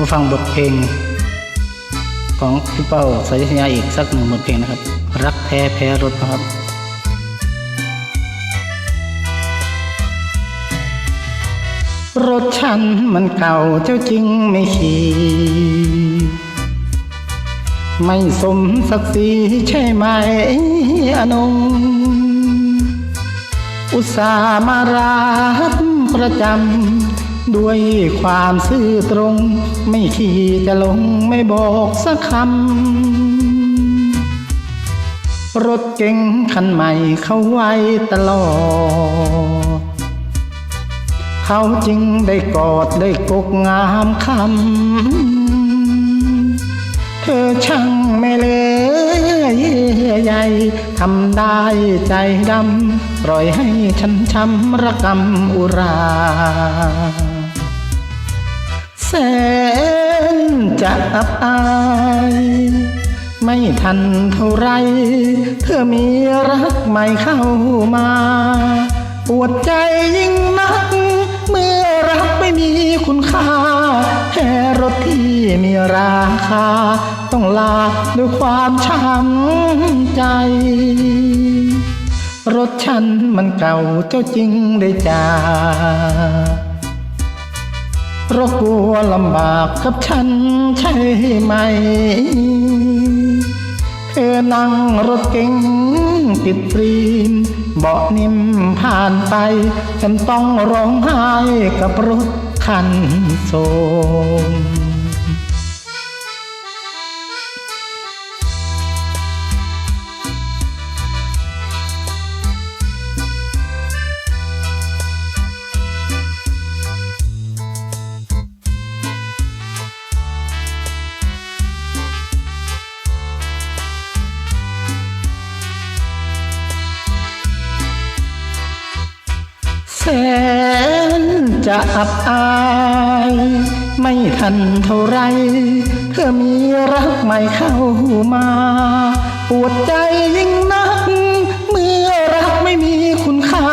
มาฟังบทเพลง ของพี่เป้าสายสัญญาอีกสักหนึ่งบทเพลงนะครับ รักแท้แพ้รถนะครับรถฉันมันเก่าเจ้าจริงไม่ขี่ไม่สมศักดิ์ศรีใช่ไหมอนง อุตส่าห์มารับประจำ ด้วยความซื่อตรง ไม่ขี่จะลงไม่บอกสักคำ รถเก๋งคันใหม่เขาไว้ตลอด เขาจึงได้กอดได้กกงามคำ เธอช่างไม่เลยเยื่อใยทำได้ใจดำ ปล่อยให้ฉันช้ำระกำอุรา แสนจะอับอาย ไม่ทันเท่าไร เธอมีรักใหม่เข้ามา ปวดใจยิ่งนัก เมื่อรักไม่มีคุณค่า แค่รถที่มีราคา ต้องลาด้วยความช้ำใจรถฉันมันเก่าเจ้าจริงได้จา รบกลัวลำบากกับฉันใช่ไหม เธอนั่งรถเก๋งติดรีมเบาะนิ่มผ่านไป ฉันต้องร้องไห้กับรถคันโซม แสนจะอับอาย ไม่ทันเท่าไร เธอมีรักใหม่เข้ามา ปวดใจยิ่งนัก เมื่อรักไม่มีคุณค่า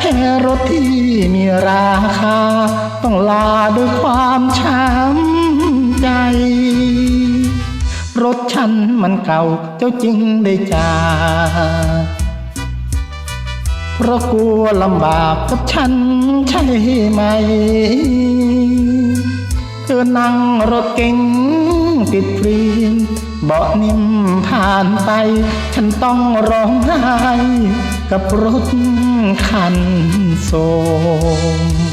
แค่รถที่มีราคา ต้องลาด้วยความช้ำใจรถฉันมันเก่าเจ้าจริงได้จา เพราะกลัวลำบากกับฉันใช่ไหม เธอนั่งรถเก๋งติดฟรีนเบาะนิ่มผ่านไป ฉันต้องร้องไห้กับรถคันโซม